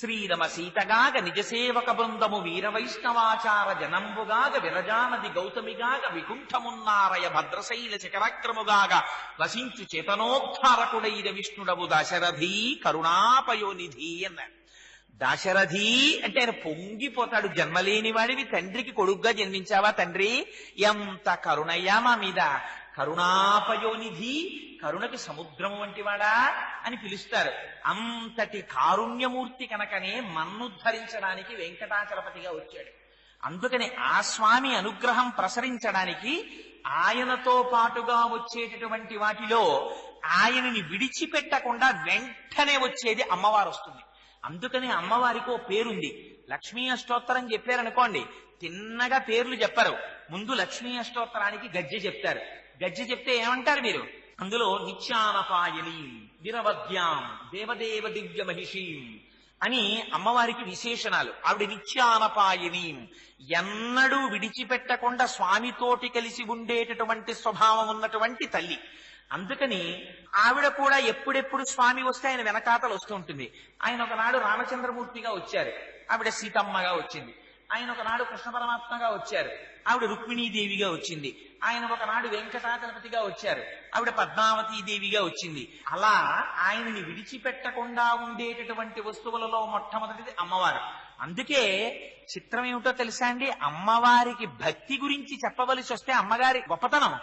శ్రీరమ సీతగాగ నిజసేవక బృందము వీరవైష్ణవాచార జనంబుగాగ విరజానది గౌతమిగాగ వికుంఠమున్నారయ భద్రశైల శిఖరాక్రముగాగ వసించు చేతనోద్ధారకుడైన విష్ణుడవు దశరథీ కరుణాపయోనిధి అన్నారు దాశరథి అంటే ఆయన పొంగిపోతాడు జన్మలేని వాడివి తండ్రికి కొడుగ్గా జన్మించావా తండ్రి? ఎంత కరుణయ్యా మా మీద. కరుణాపయోనిధి కరుణకి సముద్రము వంటివాడా అని పిలుస్తారు. అంతటి కారుణ్యమూర్తి కనుకనే మన్నుద్ధరించడానికి వెంకటాచలపతిగా వచ్చాడు. అందుకని ఆ స్వామి అనుగ్రహం ప్రసరించడానికి ఆయనతో పాటుగా వచ్చేటటువంటి వాటిలో ఆయనని విడిచిపెట్టకుండా వెంటనే వచ్చేది అమ్మవారు వస్తుంది అందుకని అమ్మవారికి ఓ పేరుంది. లక్ష్మీ అష్టోత్తరం చెప్పారనుకోండి తిన్నగా పేర్లు చెప్పరు. ముందు లక్ష్మీ అష్టోత్తరానికి గజ్జె చెప్తారు. గజ్జె చెప్తే ఏమంటారు మీరు? అందులో నిత్యానపాయని విరవద్యాం దేవదేవ దివ్య మహిషీం అని అమ్మవారికి విశేషణాలు. ఆవిడ నిత్యానపాయని. ఎన్నడూ విడిచిపెట్టకుండా స్వామితోటి కలిసి ఉండేటటువంటి స్వభావం ఉన్నటువంటి తల్లి. అందుకని ఆవిడ కూడా ఎప్పుడెప్పుడు స్వామి వస్తే ఆయన వెనకాతలు వస్తూ ఉంటుంది. ఆయన ఒకనాడు రామచంద్రమూర్తిగా వచ్చారు. ఆవిడ సీతమ్మగా వచ్చింది. ఆయన ఒకనాడు కృష్ణ పరమాత్మగా వచ్చారు. ఆవిడ రుక్మిణీదేవిగా వచ్చింది. ఆయన ఒకనాడు వెంకటాచలపతిగా వచ్చారు. ఆవిడ పద్మావతి దేవిగా వచ్చింది. అలా ఆయనని విడిచిపెట్టకుండా ఉండేటటువంటి వస్తువులలో మొట్టమొదటిది అమ్మవారు. అందుకే చిత్రం ఏమిటో తెలుసా అండి? అమ్మవారికి భక్తి గురించి చెప్పవలసి వస్తే అమ్మగారి గొప్పతనం.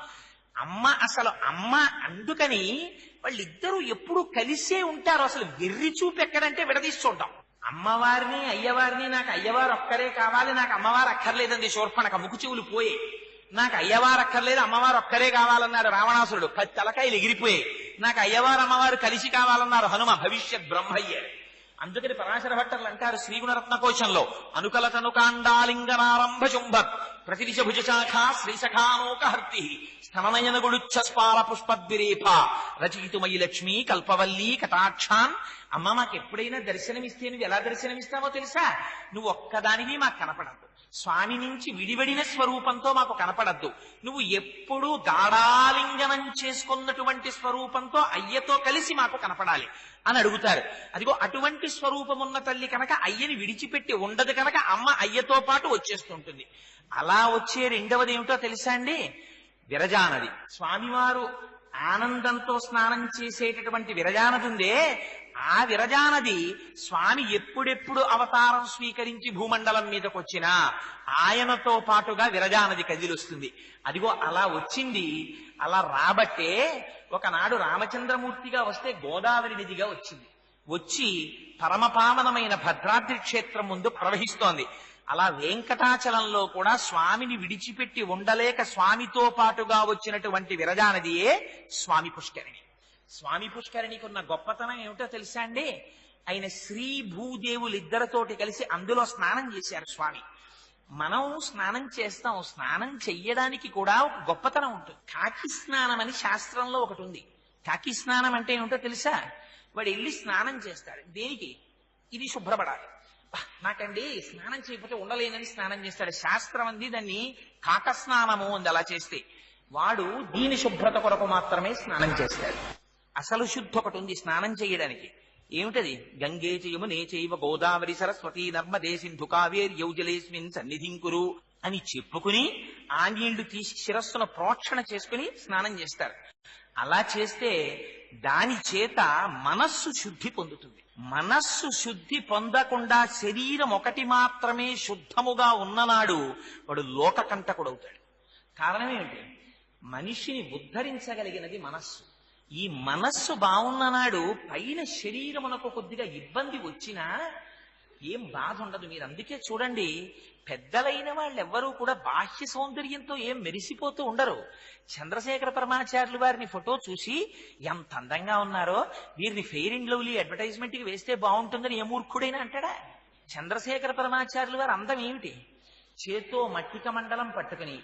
అమ్మ అసలు అమ్మ అందుకని వాళ్ళిద్దరూ ఎప్పుడు కలిసే ఉంటారు. అసలు వెర్రి చూపు ఎక్కడంటే విడదీసి చూడడం. అమ్మవారిని అయ్యవారిని నాకు అయ్యవారు ఒక్కరే కావాలి. నాకు అమ్మవారు అక్కర్లేదండి. శూర్పణక ముక్కు చెవులు పోయే. నాకు అయ్యవారు అక్కర్లేదు అమ్మవారు ఒక్కరే కావాలన్నాడు రావణాసురుడు. పది తలకాయలు ఎగిరిపోయాయి. నాకు అయ్యవారు అమ్మవారు కలిసి కావాలన్నారు హనుమ భవిష్యత్ బ్రహ్మయ్య. అందుకని పరాశర భట్టర్లు అంటారు శ్రీగుణరత్న కోశంలో అనుకలతనుకాండాలింగనారంభ శుంభత్ ప్రతిదిశ భుజశాఖ శ్రీసఖానోకహర్తి స్తననయన గుడుచ్చ స్పార పుష్పద్విరేఫ రచయితుమయి లక్ష్మి కల్పవల్లి కటాక్షాన్. అమ్మ మాకు ఎప్పుడైనా దర్శనమిస్తే నువ్వు ఎలా దర్శనమిస్తావో తెలుసా? నువ్వు ఒక్కదానివి మాకు కనపడదు స్వామి నుంచి విడివడిన స్వరూపంతో మాకు కనపడద్దు. నువ్వు ఎప్పుడూ గాఢాలింగనం చేసుకున్నటువంటి స్వరూపంతో అయ్యతో కలిసి మాకు కనపడాలి అని అడుగుతారు. అదిగో అటువంటి స్వరూపం ఉన్న తల్లి కనుక అయ్యని విడిచిపెట్టి ఉండదు కనుక అమ్మ అయ్యతో పాటు వచ్చేస్తుంటుంది. అలా వచ్చే రెండవది ఏమిటో తెలుసా అండి? విరజానది. స్వామివారు ఆనందంతో స్నానం చేసేటటువంటి విరజానది ఉందే ఆ విరజానది స్వామి ఎప్పుడెప్పుడు అవతారం స్వీకరించి భూమండలం మీదకి వచ్చినా ఆయనతో పాటుగా విరజానది కదిలొస్తుంది. అదిగో అలా వచ్చింది అలా రాబట్టే ఒకనాడు రామచంద్రమూర్తిగా వస్తే గోదావరి నదిగా వచ్చింది. వచ్చి పరమపావనమైన భద్రాద్రి క్షేత్రం ముందు ప్రవహిస్తోంది. అలా వెంకటాచలంలో కూడా స్వామిని విడిచిపెట్టి ఉండలేక స్వామితో పాటుగా వచ్చినటువంటి విరజానదియే స్వామి పుష్కరిణి. స్వామి పుష్కరిణికి ఉన్న గొప్పతనం ఏమిటో తెలుసా అండి? ఆయన శ్రీ భూదేవులిద్దరితోటి కలిసి అందులో స్నానం చేశారు స్వామి. మనం స్నానం చేస్తాం. స్నానం చెయ్యడానికి కూడా ఒక గొప్పతనం ఉంటుంది. కాకి స్నానం అని శాస్త్రంలో ఒకటి ఉంది. కాకి స్నానం అంటే ఏమిటో తెలుసా? వాడు వెళ్ళి స్నానం చేస్తాడు. దేనికి? ఇది శుభ్రపడాలి. నాకండి స్నానం చేయకపోతే ఉండలేనని స్నానం చేస్తాడు. శాస్త్రం అంది దాన్ని కాక స్నానము అంది అలా చేస్తే. వాడు దీని శుభ్రత కొరకు మాత్రమే స్నానం చేస్తాడు. అసలు శుద్ధి ఒకటి ఉంది స్నానం చేయడానికి. ఏమిటది? గంగే చయమునే చైవ గోదావరి సరస్వతి నర్మదే సింధు కావేర్యౌజలేస్మిన్ సన్నిధింకురు అని చెప్పుకుని ఆ నీళ్ళు తీసి శిరస్సును ప్రోక్షణ చేసుకుని స్నానం చేస్తారు. అలా చేస్తే దాని చేత మనస్సు శుద్ధి పొందుతుంది. మనస్సు శుద్ధి పొందకుండా శరీరం ఒకటి మాత్రమే శుద్ధముగా ఉన్ననాడు వాడు లోకకంటకుడవుతాడు. కారణం ఏమిటి? మనిషిని ఉద్ధరించగలిగినది మనస్సు. ఈ మనస్సు బాగున్ననాడు పైన శరీరమునకు కొద్దిగా ఇబ్బంది వచ్చినా ఏం బాధ ఉండదు. మీరు అందుకే చూడండి పెద్దలైన వాళ్ళెవ్వరూ కూడా బాహ్య సౌందర్యంతో ఏం మెరిసిపోతూ ఉండరు. చంద్రశేఖర పరమాచార్యులు వారిని ఫోటో చూసి ఎంత అందంగా ఉన్నారో వీరిని ఫెయిర్ అండ్ లవ్లీ అడ్వర్టైజ్మెంట్కి వేస్తే బాగుంటుందని ఏ మూర్ఖుడైనా అంటాడా? చంద్రశేఖర పరమాచార్యులు వారు అందం ఏమిటి? చేత్తో మట్టిక మండలం పట్టుకుని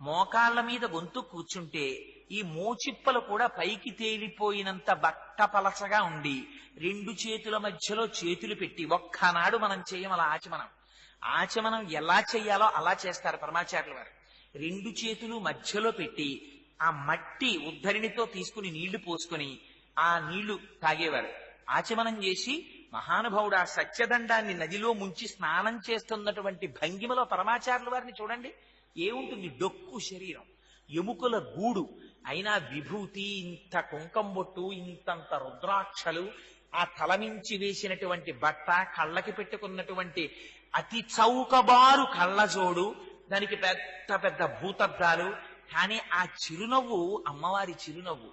మోకాళ్ళ మీద గొంతు కూర్చుంటే ఈ మోచిప్పలు కూడా పైకి తేలిపోయినంత బట్ట పలచగా ఉండి రెండు చేతుల మధ్యలో చేతులు పెట్టి ఒక్కనాడు మనం చేయం అలా ఆచమనం. ఆచమనం ఎలా చెయ్యాలో అలా చేస్తారు పరమాచార్యుల వారు. రెండు చేతులు మధ్యలో పెట్టి ఆ మట్టి ఉద్ధరిణితో తీసుకుని నీళ్ళు పోసుకొని ఆ నీళ్ళు తాగేవారు. ఆచమనం చేసి మహానుభావుడు ఆ సత్యదండాన్ని నదిలో ముంచి స్నానం చేస్తున్నటువంటి భంగిమలో పరమాచారుల వారిని చూడండి. ఏముంటుంది? డొక్కు శరీరం. ఎముకల గూడు. అయినా విభూతి ఇంత కుంకంబొట్టు ఇంతంత రుద్రాక్షలు ఆ తల నుంచి వేసినటువంటి బట్ట కళ్ళకి పెట్టుకున్నటువంటి అతి చౌకబారు కళ్ళజోడు దానికి పెద్ద పెద్ద భూతద్దాలు. కానీ ఆ చిరునవ్వు అమ్మవారి చిరునవ్వు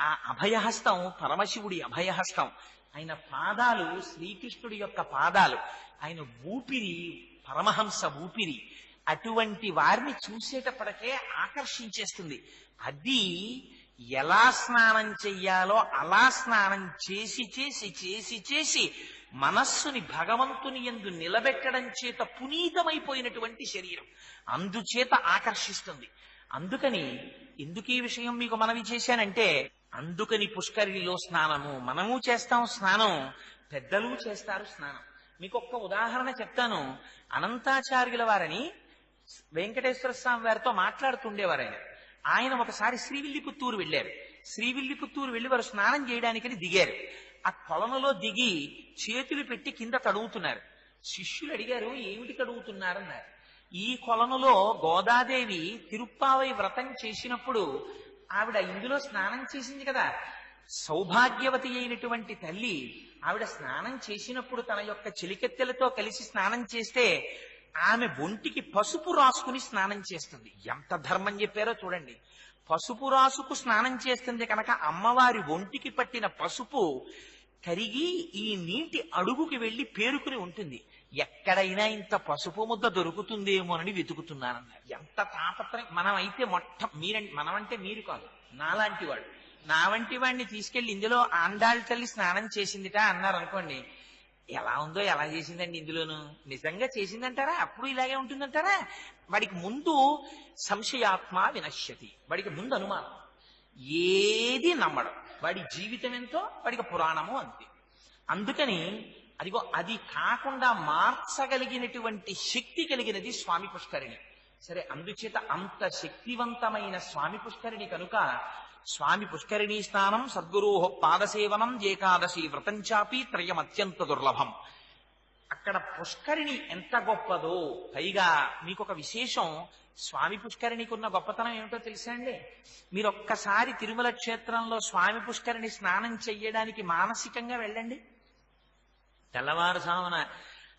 ఆ అభయహస్తం పరమశివుడి అభయహస్తం ఆయన పాదాలు శ్రీకృష్ణుడి యొక్క పాదాలు. ఆయన ఊపిరి పరమహంస ఊపిరి. అటువంటి వారిని చూసేటప్పటికే ఆకర్షించేస్తుంది. అది ఎలా స్నానం చెయ్యాలో అలా స్నానం చేసి చేసి చేసి చేసి మనస్సుని భగవంతుని ఎందు నిలబెట్టడం చేత పునీతమైపోయినటువంటి శరీరం. అందుచేత ఆకర్షిస్తుంది. అందుకని ఎందుకు ఈ విషయం మీకు మనవి చేశానంటే అందుకని పుష్కరిలో స్నానము మనము చేస్తాం స్నానం పెద్దలు చేస్తారు స్నానం. మీకు ఒక్క ఉదాహరణ చెప్తాను. అనంతాచార్యుల వారని వెంకటేశ్వర స్వామి వారితో మాట్లాడుతుండేవారు ఆయన ఆయన ఒకసారి శ్రీవిల్లిపుత్తూరు వెళ్ళారు. శ్రీవిల్లిపుత్తూరు వెళ్ళి వారు స్నానం చేయడానికని దిగారు. ఆ కొలనులో దిగి చేతులు పెట్టి కింద తడుగుతున్నారు. శిష్యులు అడిగారు ఏమిటి తడుగుతున్నారన్నారు? ఈ కొలనులో గోదాదేవి తిరుప్పావై వ్రతం చేసినప్పుడు ఆవిడ ఇందులో స్నానం చేసింది కదా. సౌభాగ్యవతి అయినటువంటి తల్లి ఆవిడ స్నానం చేసినప్పుడు తన యొక్క చెలికెత్తెలతో కలిసి స్నానం చేస్తే ఆమె ఒంటికి పసుపు రాసుకుని స్నానం చేస్తుంది. ఎంత ధర్మం చెప్పారో చూడండి. పసుపు రాసుకు స్నానం చేస్తుంది కనుక అమ్మవారి ఒంటికి పట్టిన పసుపు కరిగి ఈ నీటి అడుగుకి వెళ్ళి పేరుకుని ఉంటుంది. ఎక్కడైనా ఇంత పసుపు ముద్ద దొరుకుతుందేమోనని వెతుకుతున్నానన్నారు. ఎంత తాపత్రయం. మనం అయితే మొట్ట మీరంటే మనమంటే మీరు కాదు. నాలాంటి వాడు. నా వంటి వాడిని తీసుకెళ్ళి ఇందులో ఆండాళ్ళ తల్లి స్నానం చేసిందిట అన్నారు అనుకోండి ఎలా ఉందో ఎలా చేసిందండి ఇందులోను? నిజంగా చేసిందంటారా? అప్పుడు ఇలాగే ఉంటుందంటారా? వాడికి ముందు సంశయాత్మ వినశ్యతి. వాడికి ముందు అనుమానం. ఏది నమ్మడం? వాడి జీవితం ఎంతో వాడికి పురాణము అంతే. అందుకని అదిగో అది కాకుండా మార్చగలిగినటువంటి శక్తి కలిగినది స్వామి పుష్కరిణి. సరే అందుచేత అంత శక్తివంతమైన స్వామి పుష్కరిణి కనుక స్వామి పుష్కరిణీ స్నానం సద్గురో పాదసేవనం ఏకాదశి వ్రతం చాపి త్రయం అత్యంత దుర్లభం. అక్కడ పుష్కరిణి ఎంత గొప్పదో. పైగా మీకు ఒక విశేషం స్వామి పుష్కరిణికి ఉన్న గొప్పతనం ఏమిటో తెలుసా అండి? మీరు ఒక్కసారి తిరుమల క్షేత్రంలో స్వామి పుష్కరిణి స్నానం చెయ్యడానికి మానసికంగా వెళ్ళండి. తెల్లవారుజామున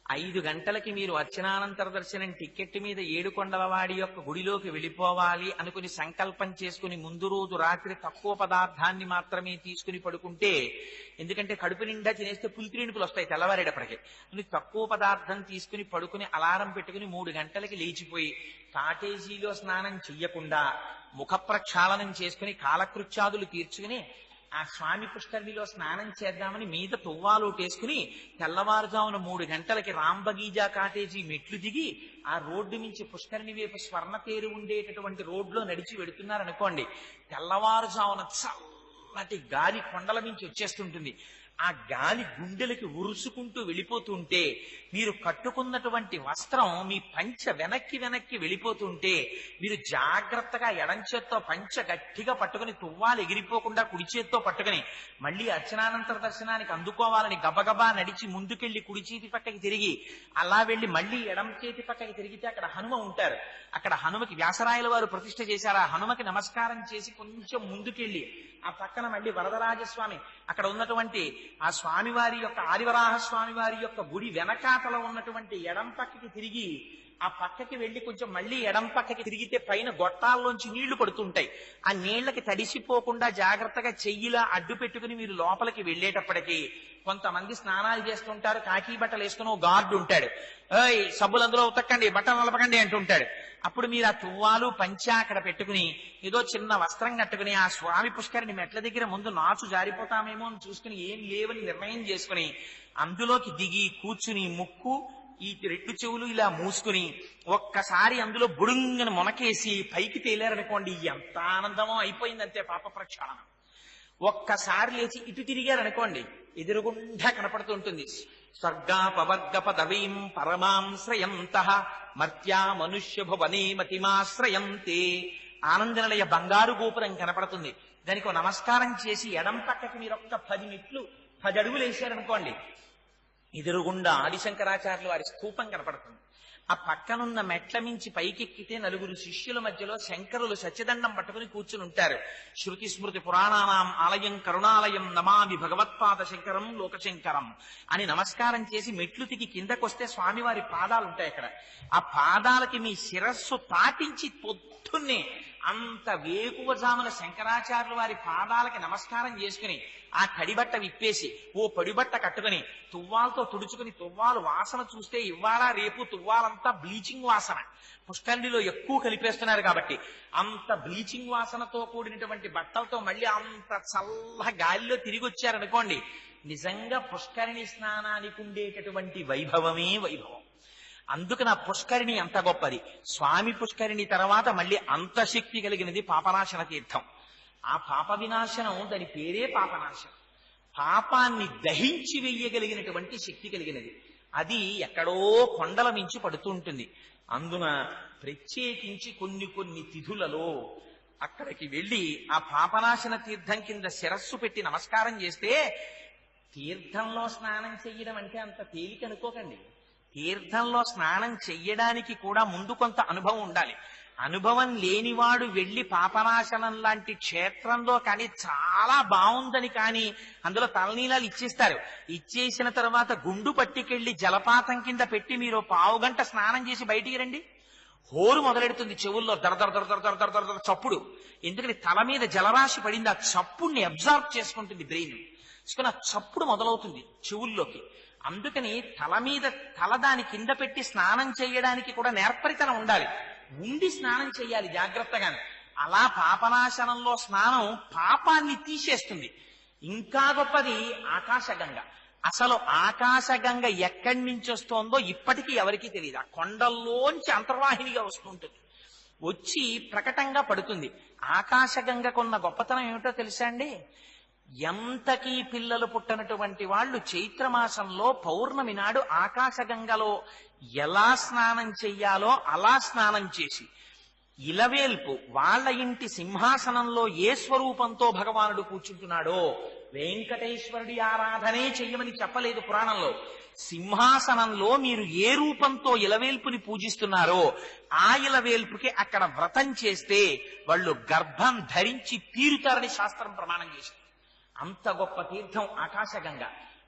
ఐదు గంటలకి మీరు అర్చనానంతర దర్శనం టిక్కెట్ మీద ఏడుకొండలవాడి యొక్క గుడిలోకి వెళ్ళిపోవాలి అనుకుని సంకల్పం చేసుకుని ముందు రోజు రాత్రి తక్కువ పదార్థాన్ని మాత్రమే తీసుకుని పడుకుంటే ఎందుకంటే కడుపు నిండా తినేస్తే పులితిరేణుకులు వస్తాయి తెల్లవారేటప్పటికి. అని తక్కువ పదార్థం తీసుకుని పడుకుని అలారం పెట్టుకుని మూడు గంటలకి లేచిపోయి కాటేజీలో స్నానం చెయ్యకుండా ముఖ ప్రక్షాళనం చేసుకుని కాలకృత్యాదులు తీర్చుకుని ఆ స్వామి పుష్కరిణిలో స్నానం చేద్దామని మీద తువ్వాలోటేసుకుని తెల్లవారుజామున మూడు గంటలకి రాంబగీజా కాటేజీ మెట్లు దిగి ఆ రోడ్డు నుంచి పుష్కరిణి వైపు స్వర్ణ తేరు ఉండేటటువంటి రోడ్లో నడిచి వెడుతున్నారనుకోండి తెల్లవారుజామున చల్లటి గాలి కొండల నుంచి వచ్చేస్తుంటుంది. ఆ గాలి గుండెలకి ఉరుసుకుంటూ వెళ్ళిపోతుంటే మీరు కట్టుకున్నటువంటి వస్త్రం మీ పంచ వెనక్కి వెనక్కి వెళ్ళిపోతుంటే మీరు జాగ్రత్తగా ఎడంచేత్తో పంచ గట్టిగా పట్టుకుని తువ్వాలు ఎగిరిపోకుండా కుడి చేత్తో పట్టుకుని మళ్ళీ అర్చనానంతర దర్శనానికి అందుకోవాలని గబగబా నడిచి ముందుకెళ్ళి కుడి చేతి పక్కకి తిరిగి అలా వెళ్ళి మళ్ళీ ఎడం చేతి పక్కకి తిరిగితే అక్కడ హనుమ ఉంటారు. అక్కడ హనుమకి వ్యాసరాయల వారు ప్రతిష్ట చేశారు. ఆ హనుమకి నమస్కారం చేసి కొంచెం ముందుకెళ్ళి ఆ పక్కన మళ్ళీ వరదరాజస్వామి అక్కడ ఉన్నటువంటి ఆ స్వామివారి యొక్క ఆదివరాహ స్వామివారి యొక్క గుడి వెనకాతల ఉన్నటువంటి ఎడం పక్కకి తిరిగి ఆ పక్కకి వెళ్ళి కొంచెం మళ్ళీ ఎడం పక్కకి తిరిగితే పైన గొట్టాల్లోంచి నీళ్ళు పడుతుంటాయి. ఆ నీళ్ళకి తడిసిపోకుండా జాగ్రత్తగా చెయ్యిలా అడ్డు పెట్టుకుని మీరు లోపలికి వెళ్ళేటప్పటికి కొంతమంది స్నానాలు చేస్తుంటారు కాకి బట్టలు వేసుకుని ఓ గార్డు ఉంటాడు. ఏయ్ సబ్బులు అందులో ఉతక్కండి బట్టలు నలపకండి అంటుంటాడు. అప్పుడు మీరు ఆ తువ్వాలు పంచా అక్కడ పెట్టుకుని ఏదో చిన్న వస్త్రం కట్టుకుని ఆ స్వామి పుష్కరిని మెట్ల దగ్గర ముందు నాచు జారిపోతామేమో అని చూసుకుని ఏం లేవని నిర్ణయం చేసుకుని అందులోకి దిగి కూర్చుని ముక్కు ఈ రెండు చెవులు ఇలా మూసుకుని ఒక్కసారి అందులో బుడుంగని మొనకేసి పైకి తేలారనుకోండి ఎంత ఆనందమో అయిపోయిందంతే పాప ప్రక్షాళన. ఒక్కసారి లేచి ఇటు తిరిగారనుకోండి ఎదురుగుండా కనపడుతుంటుంది స్వర్గాపవర్గ పదవీం పరమాం శ్రయంత మర్త్యా మనుష్య భువనే మతిమాశ్రయంతే ఆనందనిలయ బంగారు గోపురం కనపడుతుంది. దానికి నమస్కారం చేసి ఎడం పక్కకి మీరొక్క పది మెట్లు పది అడుగులు వేశారనుకోండి. ఎదురుగుండా ఆదిశంకరాచార్యులు వారి స్థూపం కనపడుతుంది. ఆ పక్కనున్న మెట్ల మించి పైకెక్కితే నలుగురు శిష్యుల మధ్యలో శంకరులు సత్యదండం పట్టుకుని కూర్చుని ఉంటారు. శృతి స్మృతి పురాణానాం ఆలయం కరుణాలయం నమామి భగవత్పాద శంకరం లోకశంకరం అని నమస్కారం చేసి మెట్లు తికి కిందకొస్తే స్వామివారి పాదాలు ఉంటాయి అక్కడ. ఆ పాదాలకి మీ శిరస్సు పాటించి పొద్దున్నే అంత వేకువజామున శంకరాచార్యుల వారి పాదాలకి నమస్కారం చేసుకుని ఆ కడిబట్ట విప్పేసి ఓ పడిబట్ట కట్టుకుని తువ్వాలతో తుడుచుకుని తువ్వాలు వాసన చూస్తే ఇవాళ రేపు తువ్వాలంతా బ్లీచింగ్ వాసన. పుష్కరిణిలో ఎక్కువ కలిపేస్తున్నారు కాబట్టి అంత బ్లీచింగ్ వాసనతో కూడినటువంటి బట్టలతో మళ్ళీ అంత చల్ల గాలిలో తిరిగి వచ్చారనుకోండి నిజంగా పుష్కరిణి స్నానానికి ఉండేటటువంటి వైభవమే వైభవం. అందుకు నా పుష్కరిణి అంత గొప్పది. స్వామి పుష్కరిణి తర్వాత మళ్ళీ అంత శక్తి కలిగినది పాపనాశన తీర్థం. ఆ పాప వినాశనం దాని పేరే పాపనాశనం. పాపాన్ని దహించి వెయ్యగలిగినటువంటి శక్తి కలిగినది. అది ఎక్కడో కొండల మించి పడుతూ ఉంటుంది. అందున ప్రత్యేకించి కొన్ని కొన్ని తిథులలో అక్కడికి వెళ్ళి ఆ పాపనాశన తీర్థం కింద శిరస్సు పెట్టి నమస్కారం చేస్తే తీర్థంలో స్నానం చేయడం అంటే అంత తేలిక అనుకోకండి. తీర్థంలో స్నానం చెయ్యడానికి కూడా ముందు కొంత అనుభవం ఉండాలి. అనుభవం లేనివాడు వెళ్ళి పాపనాశనం లాంటి క్షేత్రంలో కానీ చాలా బాగుందని కానీ అందులో తలనీలాలు ఇచ్చేస్తారు. ఇచ్చేసిన తర్వాత గుండు పట్టికెళ్ళి జలపాతం కింద పెట్టి మీరు పావు గంట స్నానం చేసి బయటికి రండి. హోరు మొదలెడుతుంది చెవుల్లో దరదర దరదర దరదర దరదర చప్పుడు. ఎందుకంటే తల మీద జలరాశి పడింది ఆ చప్పుడిని అబ్జార్బ్ చేసుకుంటుంది బ్రెయిన్. చప్పుడు మొదలవుతుంది చెవుల్లోకి. అందుకని తల మీద తల దాని కింద పెట్టి స్నానం చేయడానికి కూడా నేర్పరితనం ఉండాలి. ఉండి స్నానం చేయాలి జాగ్రత్తగానే. అలా పాపనాశనంలో స్నానం పాపాన్ని తీసేస్తుంది. ఇంకా గొప్పది ఆకాశగంగ. అసలు ఆకాశగంగ ఎక్కడి నుంచి వస్తోందో ఇప్పటికీ ఎవరికీ తెలియదు ఆ కొండల్లోంచి అంతర్వాహినిగా వస్తుంటుంది. వచ్చి ప్రకటంగా పడుతుంది. ఆకాశగంగకున్న గొప్పతనం ఏమిటో తెలుసా అండి? ఎంతకీ పిల్లలు పుట్టనటువంటి వాళ్ళు చైత్రమాసంలో పౌర్ణమి నాడు ఆకాశగంగలో ఎలా స్నానం చెయ్యాలో అలా స్నానం చేసి ఇలవేల్పు వాళ్ళ ఇంటి సింహాసనంలో ఏ స్వరూపంతో భగవానుడు కూర్చుంటున్నాడో వెంకటేశ్వరుడి ఆరాధనే చెయ్యమని చెప్పలేదు పురాణంలో. సింహాసనంలో మీరు ఏ రూపంతో ఇలవేల్పుని పూజిస్తున్నారో ఆ ఇలవేల్పుకి అక్కడ వ్రతం చేస్తే వాళ్ళు గర్భం ధరించి తీరుతారని శాస్త్రం ప్రమాణం చేసింది. అంత గొప్ప తీర్థం ఆకాశగంగ.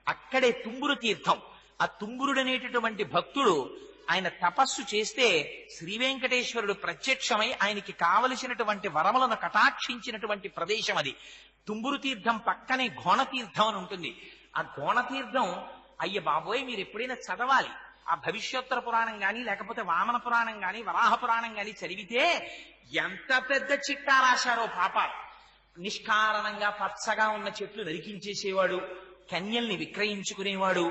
అక్కడే తుంగురు తీర్థం. ఆ తుంగురుడనేటటువంటి భక్తుడు ఆయన తపస్సు చేస్తే శ్రీ వెంకటేశ్వరుడు ప్రత్యక్షమై ఆయనకి కావలసినటువంటి వరములను కటాక్షించినటువంటి ప్రదేశం అది. తుంగురు తీర్థం పక్కనే ఘోణతీర్థం అని ఉంటుంది. ఆ ఘోణతీర్థం అయ్య బాబోయ్ మీరు ఎప్పుడైనా చదవాలి. ఆ భవిష్యోత్తర పురాణం గాని లేకపోతే వామన పురాణం గాని వరాహ పురాణం గాని చదివితే ఎంత పెద్ద చిట్టా రాశారో పాపాలు. నిష్కారణంగా పచ్చగా ఉన్న చెట్లు నరికించేసేవాడు కన్యల్ని విక్రయించుకునేవాడు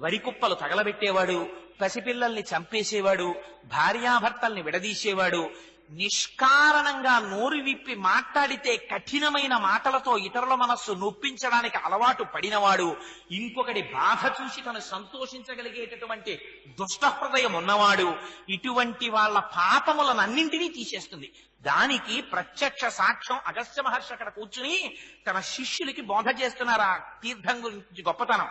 వరి కుప్పలు తగలబెట్టేవాడు పసిపిల్లల్ని చంపేసేవాడు భార్యాభర్తల్ని విడదీసేవాడు నిష్కారణంగా నోరు విప్పి మాట్లాడితే కఠినమైన మాటలతో ఇతరుల మనస్సు నొప్పించడానికి అలవాటు పడినవాడు ఇంకొకటి బాధ చూసి తను సంతోషించగలిగేటటువంటి దుష్ట హృదయం ఉన్నవాడు ఇటువంటి వాళ్ళ పాపములనన్నింటినీ తీసేస్తుంది. దానికి ప్రత్యక్ష సాక్ష్యం అగస్త్య మహర్షి అక్కడ కూర్చుని తన శిష్యులకి బోధ చేస్తున్నారు? ఆ తీర్థం గురించి గొప్పతనం.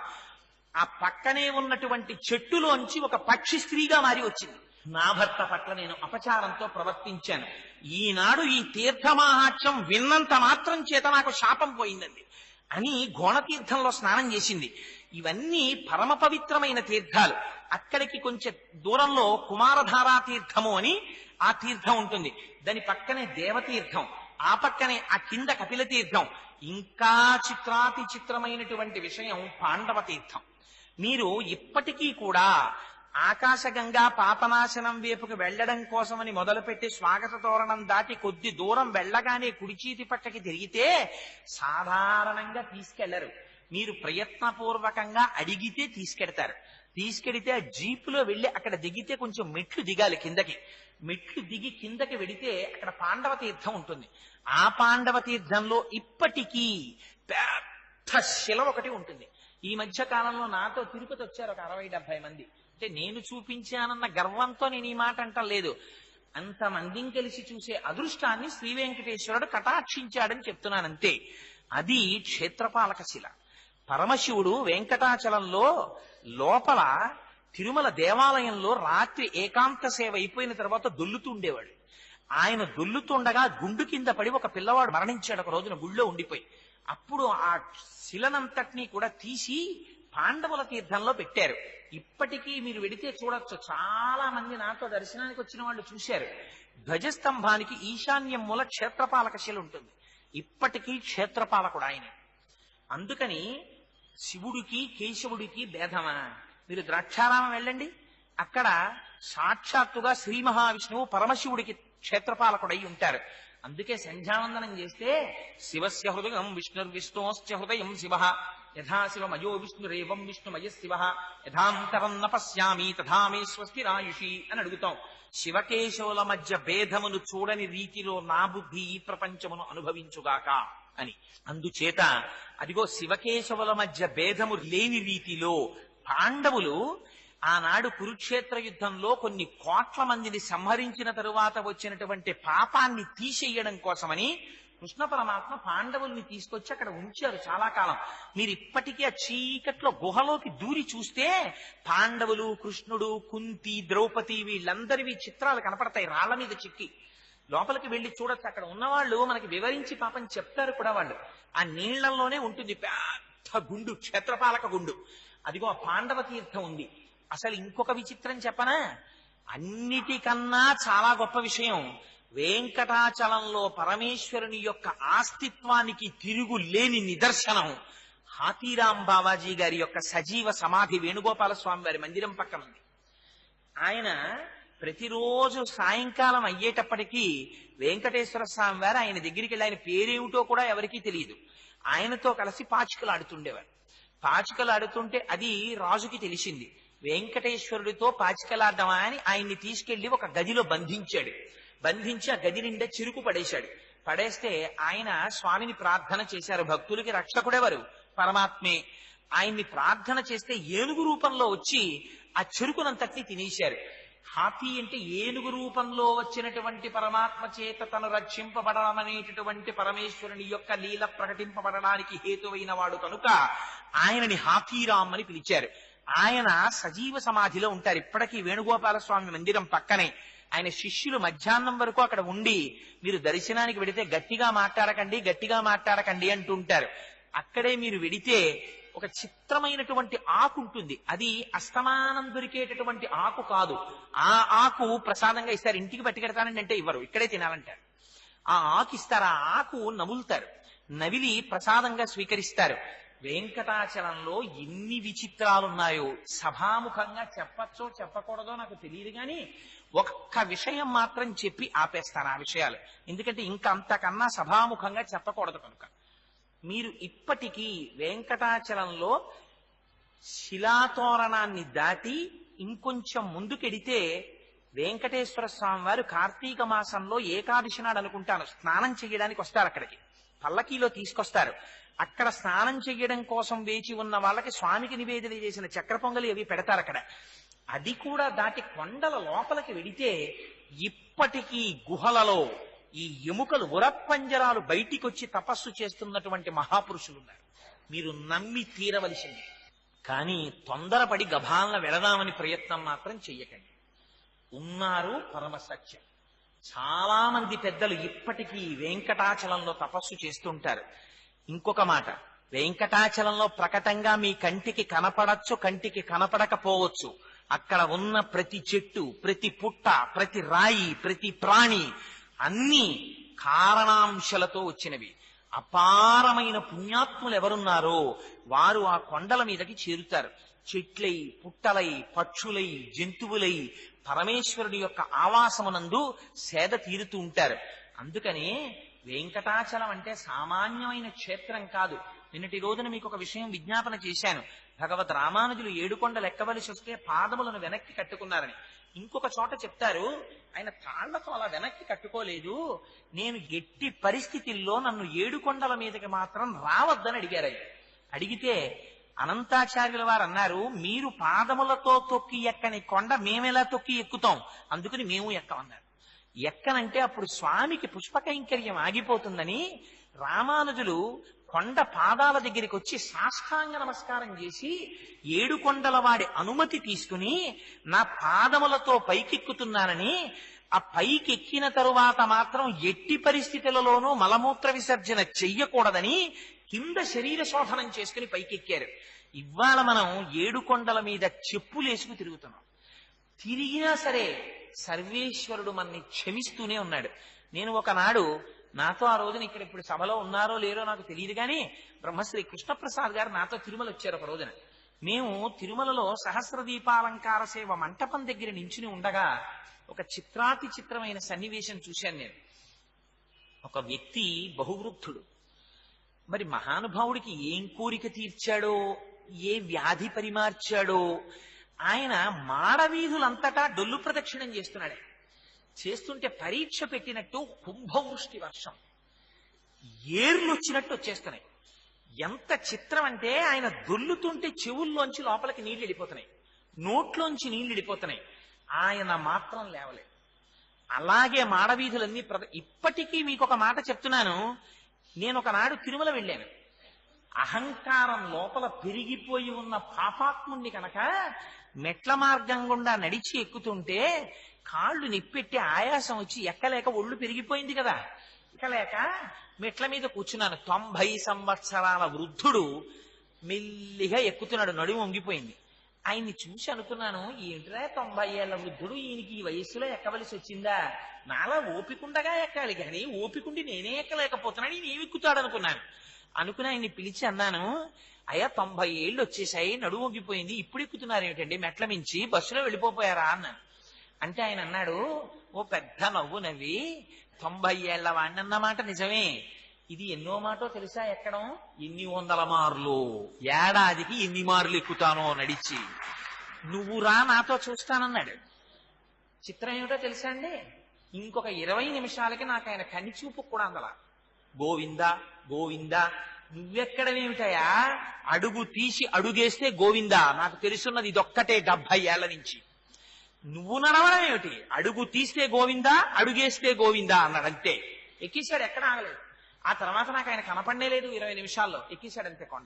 ఆ పక్కనే ఉన్నటువంటి చెట్టులోంచి ఒక పక్షి స్త్రీగా మారి వచ్చింది. నా భర్త పట్ల నేను అపచారంతో ప్రవర్తించాను. ఈనాడు ఈ తీర్థమాహాత్యం విన్నంత మాత్రం చేత నాకు శాపం పోయిందండి. అని గోణతీర్థంలో స్నానం చేసింది. ఇవన్నీ పరమ పవిత్రమైన తీర్థాలు. అక్కడికి కొంచెం దూరంలో కుమారధారా తీర్థము అని ఆ తీర్థం ఉంటుంది. దాని పక్కనే దేవతీర్థం ఆ పక్కనే ఆ కింద కపిల తీర్థం ఇంకా చిత్రాతి చిత్రమైనటువంటి విషయం పాండవ తీర్థం మీరు ఇప్పటికీ కూడా ఆకాశగంగా పాపనాశనం వైపుకు వెళ్ళడం కోసమని మొదలుపెట్టి స్వాగత తోరణం దాటి కొద్ది దూరం వెళ్ళగానే కుడిచీతి పక్కకి తిరిగితే సాధారణంగా తీసుకెళ్ళరు. మీరు ప్రయత్నపూర్వకంగా అడిగితే తీసుకెడతారు. తీసుకెడితే ఆ జీపులో వెళ్ళి అక్కడ దిగితే కొంచెం మెట్లు దిగాలి కిందకి. మెట్లు దిగి కిందకి వెడితే అక్కడ పాండవ తీర్థం ఉంటుంది. ఆ పాండవ తీర్థంలో ఇప్పటికీ పెద్ద శిల ఒకటి ఉంటుంది. ఈ మధ్య కాలంలో నాతో తిరుపతి వచ్చారు ఒక అరవై డెబ్బై మంది. అంటే నేను చూపించానన్న గర్వంతో నేను ఈ మాట అంటం లేదు. అంతమందిని కలిసి చూసే అదృష్టాన్ని శ్రీ వెంకటేశ్వరుడు కటాక్షించాడని చెప్తున్నానంతే. అది క్షేత్రపాలక శిల. పరమశివుడు వెంకటాచలంలో లోపల తిరుమల దేవాలయంలో రాత్రి ఏకాంత సేవ అయిపోయిన తర్వాత దొల్లుతూ ఉండేవాడు ఆయన దొల్లుతుండగా గుండు కింద పడి ఒక పిల్లవాడు మరణించాడు ఒక రోజున గుళ్ళో ఉండిపోయి. అప్పుడు ఆ శిలనంతటినీ కూడా తీసి పాండవుల తీర్థంలో పెట్టారు. ఇప్పటికీ మీరు వెడితే చూడొచ్చు. చాలా మంది నాతో దర్శనానికి వచ్చిన వాళ్ళు చూశారు. ధ్వజస్తంభానికి ఈశాన్యం మూల క్షేత్రపాలక శిల ఉంటుంది. ఇప్పటికీ క్షేత్రపాలకుడు ఆయన. అందుకని శివుడికి కేశవుడికి భేదమా? మీరు ద్రాక్షారామం వెళ్ళండి. అక్కడ సాక్షాత్తుగా శ్రీ మహావిష్ణువు పరమశివుడికి క్షేత్రపాలకుడై ఉంటారు. అందుకే సంధ్యావందనం చేస్తే శివస్య హృదయం విష్ణుర్విష్ణోశ్చ హృదయం శివ. యథా శివమయో విష్ణురేవం విష్ణుమయ శివ. యథాంతరం న పశ్యామి తథా మే స్వస్తిరాయుషి అని అడుగుతాం. శివకేశవుల మధ్య భేదమును చూడని రీతిలో నా బుద్ధి ఈ ప్రపంచమును అనుభవించుగాక. అని. అందుచేత అదిగో శివకేశవుల మధ్య భేదము లేని రీతిలో పాండవులు ఆనాడు కురుక్షేత్ర యుద్ధంలో కొన్ని కోట్ల మందిని సంహరించిన తరువాత వచ్చినటువంటి పాపాన్ని తీసేయడం కోసమని కృష్ణ పరమాత్మ పాండవుల్ని తీసుకొచ్చి అక్కడ ఉంచారు చాలా కాలం. మీరు ఇప్పటికీ ఆ చీకట్లో గుహలోకి దూరి చూస్తే పాండవులు కృష్ణుడు కుంతి ద్రౌపది వీళ్ళందరివి చిత్రాలు కనపడతాయి రాళ్ళ మీద చిక్కి. లోపలికి వెళ్ళి చూడొచ్చు. అక్కడ ఉన్నవాళ్ళు మనకి వివరించి పాపం చెప్తారు కూడా వాళ్ళు. ఆ నీళ్ళలోనే ఉంటుంది పెద్ద గుండు క్షేత్రపాలక గుండు. అదిగో ఆ పాండవ తీర్థం ఉంది. అసలు ఇంకొక విచిత్రం చెప్పనా? అన్నిటికన్నా చాలా గొప్ప విషయం. వెంకటాచలంలో పరమేశ్వరుని యొక్క ఆస్తిత్వానికి తిరుగు లేని నిదర్శనం. హాతీరాం బావాజీ గారి యొక్క సజీవ సమాధి వేణుగోపాల స్వామి వారి మందిరం పక్కన ఉంది ఆయన ప్రతిరోజు సాయంకాలం అయ్యేటప్పటికీ వెంకటేశ్వర స్వామి వారు ఆయన దగ్గరికి వెళ్ళి ఆయన పేరేమిటో కూడా ఎవరికీ తెలియదు. ఆయనతో కలిసి పాచికలు ఆడుతుండేవారు. పాచికలు ఆడుతుంటే అది రాజుకి తెలిసింది. వెంకటేశ్వరుడితో పాచికలాడమా అని ఆయన్ని తీసుకెళ్ళి ఒక గదిలో బంధించాడు. బంధించి ఆ గది నిండా చిరుకు పడేశాడు. పడేస్తే ఆయన స్వామిని ప్రార్థన చేశారు. భక్తులకి రక్షకుడెవరు? పరమాత్మే. ఆయన్ని ప్రార్థన చేస్తే ఏనుగు రూపంలో వచ్చి ఆ చెరుకునంతటిని తినేశారు. హాతీ అంటే ఏనుగు రూపంలో వచ్చినటువంటి పరమాత్మ చేత తను రక్షింపబడననేటటువంటి పరమేశ్వరుని యొక్క లీల ప్రకటింపబడడానికి హేతువైన వాడు కనుక ఆయనని హాతీరామ్ అని పిలిచారు. ఆయన సజీవ సమాధిలో ఉంటారు. ఇప్పటికీ వేణుగోపాల స్వామి మందిరం పక్కనే. ఆయన శిష్యులు మధ్యాహ్నం వరకు అక్కడ ఉండి మీరు దర్శనానికి వెడితే గట్టిగా మాట్లాడకండి గట్టిగా మాట్లాడకండి అంటుంటారు అక్కడే మీరు వెడితే ఒక చిత్రమైనటువంటి ఆకు ఉంటుంది. అది అస్తమానం దొరికేటటువంటి ఆకు కాదు. ఆ ఆకు ప్రసాదంగా ఇస్తారు ఇంటికి పట్టుకెడతానండి అంటే ఇవ్వరు. ఇక్కడే తినాలంటారు. ఆ ఆకు ఇస్తారు. ఆ ఆకు నములుతారు. నవిలి ప్రసాదంగా స్వీకరిస్తారు. వెంకటాచలంలో ఎన్ని విచిత్రాలున్నాయో. సభాముఖంగా చెప్పచ్చో చెప్పకూడదో నాకు తెలియదు కానీ ఒక్క విషయం మాత్రం చెప్పి ఆపేస్తాను ఆ విషయాలు. ఎందుకంటే ఇంకా అంతకన్నా సభాముఖంగా చెప్పకూడదు కనుక. మీరు ఇప్పటికీ వెంకటాచలంలో శిలాతోరణాన్ని దాటి ఇంకొంచెం ముందుకెడితే వెంకటేశ్వర స్వామి వారు కార్తీక మాసంలో ఏకాదశి నాడు అనుకుంటాను. స్నానం చేయడానికి వస్తారు అక్కడికి. పల్లకీలో తీసుకొస్తారు. అక్కడ స్నానం చేయడం కోసం వేచి ఉన్న వాళ్ళకి స్వామికి నివేదన చేసిన చక్ర పొంగలి అవి పెడతారు అక్కడ. అది కూడా దాటి కొండల లోపలికి వెడితే ఇప్పటికీ గుహలలో ఈ ఎముకలు ఉరప్పంజరాలు బయటికి వచ్చి తపస్సు చేస్తున్నటువంటి మహాపురుషులు ఉన్నారు మీరు నమ్మి తీరవలసింది. కానీ తొందరపడి గభాలను వెళదామని ప్రయత్నం మాత్రం చెయ్యకండి. ఉన్నారు పరమ సత్యం చాలా మంది పెద్దలు ఇప్పటికీ వెంకటాచలంలో తపస్సు చేస్తుంటారు. ఇంకొక మాట వెంకటాచలంలో ప్రకటంగా మీ కంటికి కనపడచ్చు కంటికి కనపడకపోవచ్చు. అక్కడ ఉన్న ప్రతి చెట్టు ప్రతి పుట్ట ప్రతి రాయి ప్రతి ప్రాణి అన్ని కారణాంశాలతో వచ్చినవి. అపారమైన పుణ్యాత్ములు ఎవరున్నారో వారు ఆ కొండల మీదకి చేరుతారు. చెట్లై పుట్టలై పక్షులై జంతువులై పరమేశ్వరుడి యొక్క ఆవాసమునందు సేద తీరుతూ ఉంటారు. అందుకని వెంకటాచలం అంటే సామాన్యమైన క్షేత్రం కాదు. నిన్నటి రోజున మీకు ఒక విషయం విజ్ఞాపన చేశాను. భగవత్ రామానుజులు ఏడుకొండలు ఎక్కవలసి వస్తే పాదములను వెనక్కి కట్టుకున్నారని. ఇంకొక చోట చెప్తారు ఆయన తాళ్ళతో అలా వెనక్కి కట్టుకోలేదు. నేను ఎట్టి పరిస్థితుల్లో నన్ను ఏడుకొండల మీదకి మాత్రం రావద్దని అడిగారు ఆయన. అడిగితే అనంతాచార్యుల వారు అన్నారు మీరు పాదములతో తొక్కి ఎక్కని కొండ మేమెలా తొక్కి ఎక్కుతాం? అందుకని మేము ఎక్కమన్నారు. ఎక్కనంటే అప్పుడు స్వామికి పుష్పకైంకర్యం ఆగిపోతుందని రామానుజులు కొండ పాదాల దగ్గరికి వచ్చి సాష్టాంగ నమస్కారం చేసి ఏడు కొండల వాడి అనుమతి తీసుకుని నా పాదములతో పైకెక్కుతున్నానని ఆ పైకెక్కిన తరువాత మాత్రం ఎట్టి పరిస్థితులలోనూ మలమూత్ర విసర్జన చెయ్యకూడదని కింద శరీర శోధనం చేసుకుని పైకెక్కారు. ఇవాళ మనం ఏడు కొండల మీద చెప్పులేసుకు తిరుగుతున్నాం. తిరిగినా సరే సర్వేశ్వరుడు మనని క్షమిస్తూనే ఉన్నాడు. నేను ఒకనాడు నాతో ఆ రోజున ఇక్కడ ఇప్పుడు సభలో ఉన్నారో లేరో నాకు తెలియదు కానీ బ్రహ్మశ్రీ కృష్ణప్రసాద్ గారు నాతో తిరుమల వచ్చారు ఒక రోజున. మేము తిరుమలలో సహస్ర దీపాలంకార సేవ మంటపం దగ్గర నించుని ఉండగా ఒక చిత్రాతి చిత్రమైన సన్నివేశం చూశాను నేను. ఒక వ్యక్తి బహువృద్ధుడు. మరి మహానుభావుడికి ఏం కోరిక తీర్చాడో ఏ వ్యాధి పరిమార్చాడో ఆయన మాడవీధులంతటా డొల్లు ప్రదక్షిణం చేస్తున్నాడే. చేస్తుంటే పరీక్ష పెట్టినట్టు కుంభవృష్టి వర్షం. ఏర్లు వచ్చినట్టు వచ్చేస్తున్నాయి. ఎంత చిత్రం అంటే ఆయన దొల్లుతుంటే చెవుల్లోంచి లోపలికి నీళ్ళు వెళ్ళిపోతున్నాయి. నోట్లోంచి నీళ్ళు వెళ్ళిపోతున్నాయి. ఆయన మాత్రం లేవలేదు. అలాగే మాడవీధులన్నీ ప్రద ఇప్పటికీ మీకు ఒక మాట చెప్తున్నాను. నేను ఒకనాడు తిరుమల వెళ్ళాను. అహంకారం లోపల పెరిగిపోయి ఉన్న పాపాత్ముణ్ణి కనుక మెట్ల మార్గం గుండా నడిచి ఎక్కుతుంటే కాళ్ళు నిప్పెట్టి ఆయాసం వచ్చి ఎక్కలేక ఒళ్ళు పెరిగిపోయింది కదా. ఎక్కలేక మెట్ల మీద కూర్చున్నాను. తొంభై సంవత్సరాల వృద్ధుడు మెల్లిగా ఎక్కుతున్నాడు. నడుము వంగిపోయింది. ఆయన్ని చూసి అనుకున్నాను ఏంట్రా తొంభై ఏళ్ళ వృద్ధుడు? ఈయనకి ఈ వయస్సులో ఎక్కవలసి వచ్చిందా? నాలా ఓపికండగా ఎక్కాలి కానీ ఓపికండి నేనే ఎక్కలేకపోతున్నాను. ఈయన ఏమి ఎక్కుతాడు అనుకున్నాను. అనుకుని ఆయన్ని పిలిచి అన్నాను అయ్యా తొంభై ఏళ్ళు వచ్చేసాయి నడుము వంగిపోయింది. ఇప్పుడు ఎక్కుతున్నారు ఏమిటండి? మెట్ల మించి బస్సులో వెళ్ళిపోయారా అన్నాను. అంటే ఆయన అన్నాడు ఓ పెద్ద నవ్వు నవ్వి తొంభై ఏళ్ళ వాడినన్నమాట నిజమే. ఇది ఎన్నో మాటో తెలుసా ఎక్కడం? ఎన్ని వందల మార్లు ఏడాదికి ఎన్ని మార్లు ఎక్కుతానో నడిచి నువ్వు రా నాతో చూస్తానన్నాడు. చిత్రం ఏమిటో తెలుసా అండి? ఇంకొక ఇరవై నిమిషాలకి నాకు ఆయన కన్ని చూపు కూడా అందల. గోవింద గోవింద నువ్వెక్కడమేమిటయా అడుగు తీసి అడుగేస్తే గోవింద. నాకు తెలుసున్నది ఇదొక్కటే డెబ్బై ఏళ్ళ నుంచి. నువ్వు నడవడం ఏమిటి? అడుగు తీస్తే గోవిందా అడుగేస్తే గోవిందా అన్నాడు అంతే ఎక్కేశాడు ఎక్కడ ఆగలేదు. ఆ తర్వాత నాకు ఆయన కనపడనే లేదు ఇరవై నిమిషాల్లో. ఎక్కేశాడు అంతే కొండ.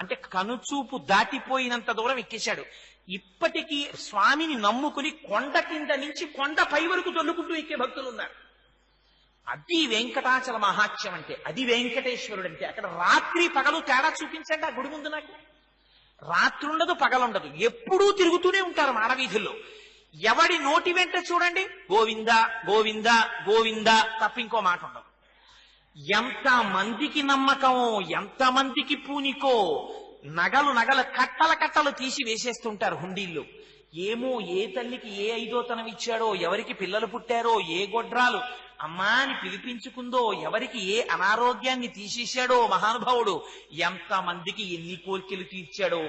అంటే కనుచూపు దాటిపోయినంత దూరం ఎక్కేశాడు. ఇప్పటికీ స్వామిని నమ్ముకుని కొండ కింద నుంచి కొండ పై వరకు తొల్లుకుంటూ ఎక్కే భక్తులు ఉన్నారు. అది వెంకటాచల మహాత్యం అంటే అది వెంకటేశ్వరుడు అంటే. అక్కడ రాత్రి పగలు తేడా చూపించండి ఆ గుడి ముందు నాకు. రాత్రి ఉండదు పగలుండదు. ఎప్పుడూ తిరుగుతూనే ఉంటారు మాడవీధుల్లో ఎవడి నోటి వెంట చూడండి? గోవింద గోవింద గోవింద తప్ప ఇంకో మాట ఉండదు. ఎంత మందికి నమ్మకమో ఎంత మందికి పూనికో నగలు నగల కట్టల కట్టలు తీసి వేసేస్తుంటారు హుండీల్లో ఏమో ఏ తల్లికి ఏ ఐదోతనం ఇచ్చాడో ఎవరికి పిల్లలు పుట్టారో ఏ గొడ్రాలు అమ్మా అని పిలిపించుకుందో ఎవరికి ఏ అనారోగ్యాన్ని తీసేశాడో మహానుభావుడు ఎంత మందికి ఎన్ని కోరికలు తీర్చాడో.